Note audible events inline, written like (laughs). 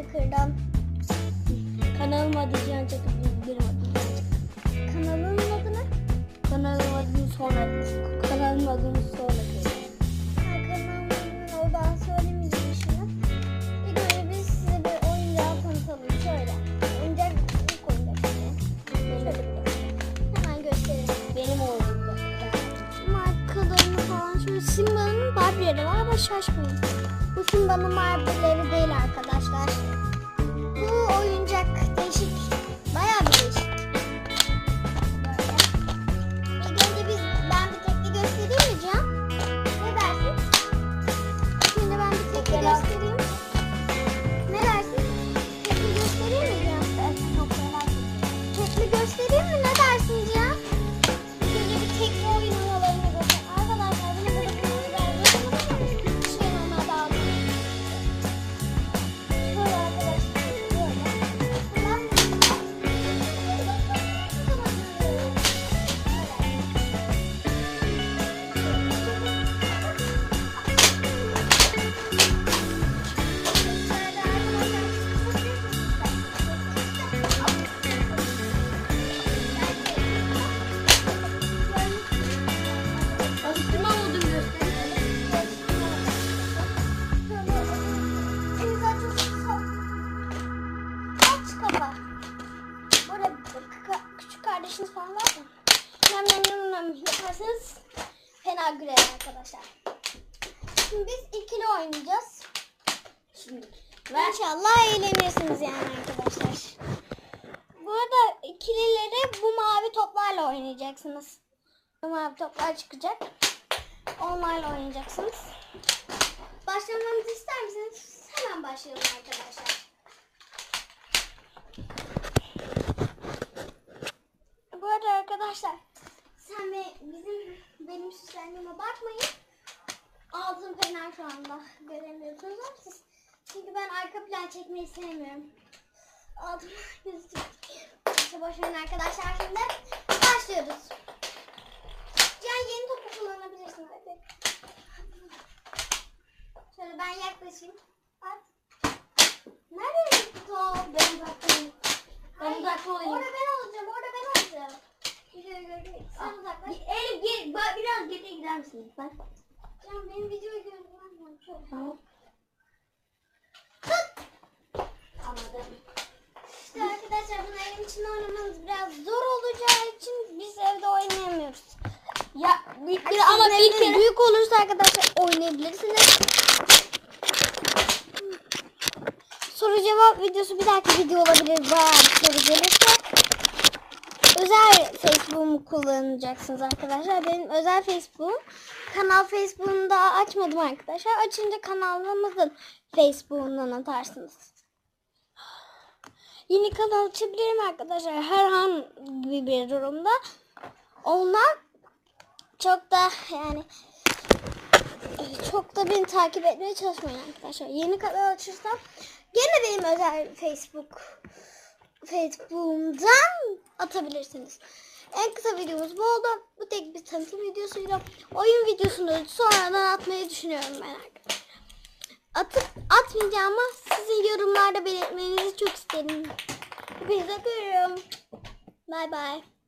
Çakır'dan. Kanalım adı Cihan Çakır. Benim adım Cihan Çakır. Kanalın adını Kanalım adını sonra kanalım adını sonra koyacağım. kanalımın oradan söylemeyeceğim şimdi. İlk önce biz size bir oyuncağı tanıtalım. Şöyle. Oyuncak ilk oyuncak. Şöyle Hemen gösterelim. Benim da. markalarını falan şöyle Simba'nın Barbie'leri var ama şaşmayın. Bu Simba'nın Barbie'leri değil arkadaşlar. Bu oyuncak değişik. Bayağı bir değişik. Böyle. İlk önce biz, ben bir tekli göstereyim mi Can? Ne dersin? Önce ben bir tekli göstereyim. Kardeşiniz falan var mı? Nem nem nem nem yaparsanız fena güler arkadaşlar. Şimdi biz ikili oynayacağız. Şimdi. İnşallah eğlenirsiniz yani arkadaşlar. Bu arada ikilileri bu mavi toplarla oynayacaksınız. Bu mavi toplar çıkacak. Onlarla oynayacaksınız. Başlamamızı ister misiniz? Hemen başlayalım arkadaşlar. Bu arada arkadaşlar sen ve bizim benim süslendiğime bakmayın. Altın fener şu anda göremiyorsunuz ama siz çünkü ben arka plan çekmeyi sevmiyorum. Altın (laughs) gözüküyor. İşte boş verin arkadaşlar şimdi başlıyoruz. Can yeni topu kullanabilirsin hadi. Şöyle ben yaklaşayım. At. Gider misin lütfen? Can benim videoyu görmem lazım. Şöyle. Tamam. Tut. Anladım. İşte arkadaşlar bunu evin içinde oynamanız biraz zor olacağı için biz evde oynayamıyoruz. Ya bir, bir, ama bir kere büyük olursa arkadaşlar oynayabilirsiniz. Soru cevap videosu bir dahaki video olabilir. Bayağı bir soru gelirse. Özel Facebook'umu kullanacaksınız arkadaşlar. Benim özel Facebook'um. Kanal Facebook'umu daha açmadım arkadaşlar. Açınca kanalımızın Facebook'undan atarsınız. Yeni kanal açabilirim arkadaşlar. Herhangi bir durumda. Onlar çok da yani çok da beni takip etmeye çalışmayın arkadaşlar. Yeni kanal açırsam gene benim özel Facebook Facebook'umdan atabilirsiniz. En kısa videomuz bu oldu. Bu tek bir tanıtım videosuydu. Oyun videosunu sonradan atmayı düşünüyorum ben arkadaşlar. Atıp atmayacağım ama sizin yorumlarda belirtmenizi çok isterim. Hepinize öpüyorum. Bye bye.